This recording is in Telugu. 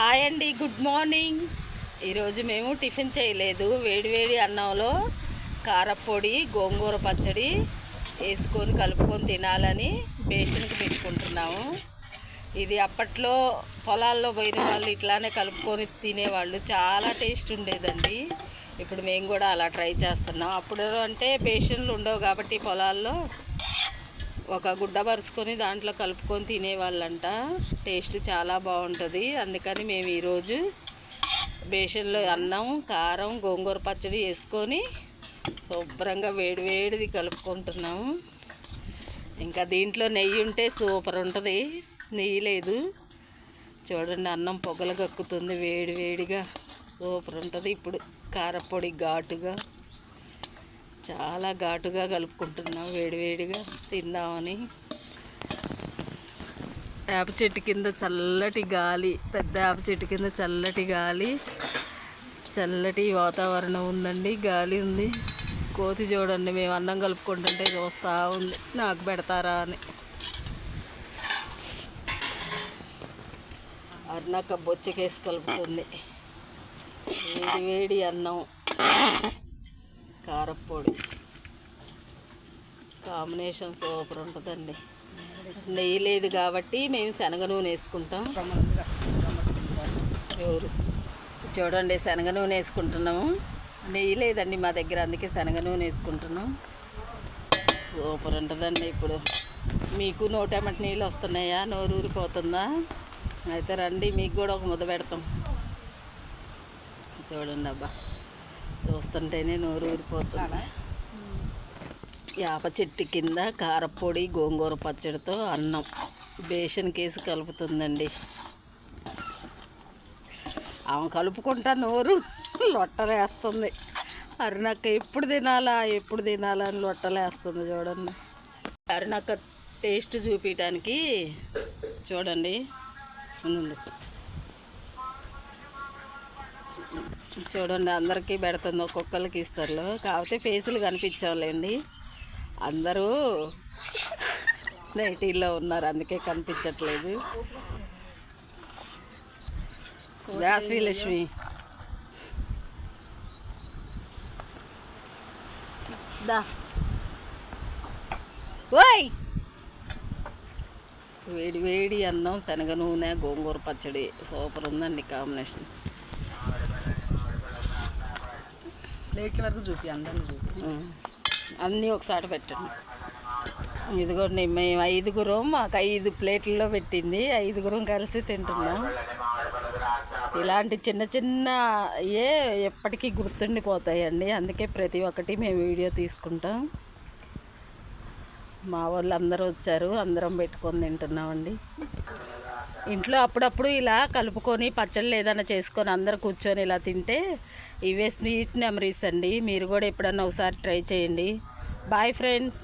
హాయ్ అండి గుడ్ మార్నింగ్. ఈరోజు మేము టిఫిన్ చేయలేదు. వేడివేడి అన్నంలో కారపొడి గోంగూర పచ్చడి వేసుకొని కలుపుకొని తినాలని బేషన్కి పెట్టుకుంటున్నాము. ఇది అప్పట్లో పొలాల్లో పోయిన వాళ్ళు ఇట్లానే కలుపుకొని తినేవాళ్ళు. చాలా టేస్ట్ ఉండేదండి. ఇప్పుడు మేము కూడా అలా ట్రై చేస్తున్నాం. అప్పుడు అంటే బేషన్లు ఉండవు కాబట్టి పొలాల్లో ఒక గుడ్డ పరుచుకొని దాంట్లో కలుపుకొని తినేవాళ్ళంట. టేస్ట్ చాలా బాగుంటుంది. అందుకని మేము ఈరోజు బేషన్లో అన్నం కారం గోంగూర పచ్చడి వేసుకొని శుభ్రంగా వేడి వేడిది కలుపుకుంటున్నాము ఇంకా దీంట్లో నెయ్యి ఉంటే సూపర్ ఉంటుంది. నెయ్యి లేదు. చూడండి అన్నం పొగలు కక్కుతుంది. వేడి వేడిగా సూపర్ ఉంటుంది. ఇప్పుడు కారపొడి ఘాటుగా చాలా ఘాటుగా కలుపుకుంటున్నాం వేడివేడిగా తిందామని. వేప చెట్టు కింద చల్లటి గాలి పెద్ద వేప చెట్టు కింద చల్లటి గాలి చల్లటి వాతావరణం ఉందండి గాలి ఉంది. కోతి చూడండి మేము అన్నం కలుపుకుంటుంటే చూస్తూ ఉంది నాకు పెడతారా అని. అర్ణక బొచ్చకేసి కలుపుతుంది. వేడి వేడి అన్నం. కారప్పొడి. కాంబినేషన్ సూపర్ ఉంటుందండి. నెయ్యి లేదు కాబట్టి మేము శనగ నూనె వేసుకుంటాం. ఎవరు? చూడండి శనగ నూనె వేసుకుంటున్నాము. నెయ్యి లేదండి మా దగ్గర అందుకే శనగ నూనె వేసుకుంటున్నాం. సూపర్ ఉంటుందండి ఇప్పుడు. మీకు నూటెమట నీళ్ళు వస్తున్నాయా? నోరు ఊరిపోతుందా? అయితే రండి మీకు కూడా ఒక ముద్ద పెడతాం. చూడండి అబ్బా. చూస్తుంటేనే నోరు ఊరిపోతుంది. యాప చెట్టు కింద కారపొడి గోంగూర పచ్చడితో అన్నం. బేషన్ కేసు కలుపుతుందండి. ఆమె కలుపుకుంటా నోరు లొట్టలేస్తుంది. అరుణక్క ఎప్పుడు తినాలా ఎప్పుడు తినాలా అని లొట్టలేస్తుంది చూడండి. అరుణక్క టేస్ట్ చూపించడానికి చూడండి. ఉండు. చూడండి అందరికీ పెడుతుంది ఒక్కొక్కరికి ఇస్తారు. కాకపోతే ఫేసులు కనిపించాంలేండి అందరూ నైటీల్లో ఉన్నారు అందుకే కనిపించట్లేదు. దా శ్రీలక్ష్మి దా. ఓయ్! వేడి వేడి అన్నం శనగ నూనె గోంగూర పచ్చడి. సూపర్ ఉందండి కాంబినేషన్. ప్లేట్ల వరకు చూపి అందరిని చూపి. అన్నీ ఒకసారి పెట్టండి. ఇదిగోండి మేము ఐదుగురం మాకు ఐదు ప్లేట్లలో పెట్టింది. ఐదుగురం కలిసి తింటున్నాం. ఇలాంటి చిన్న చిన్న ఏ ఎప్పటికీ గుర్తుండిపోతాయండి. అందుకే ప్రతి ఒక్కటి మేము వీడియో తీసుకుంటాం. మా వాళ్ళు అందరూ వచ్చారు అందరం పెట్టుకొని తింటున్నామండి. ఇంట్లో అప్పుడప్పుడు ఇలా కలుపుకొని పచ్చళ్ళు ఏదైనా చేసుకొని అందరు కూర్చొని ఇలా తింటే ఇవే స్వీట్ మెమరీస్ అండి. మీరు కూడా ఎప్పుడన్నా ఒకసారి ట్రై చేయండి. Bye friends.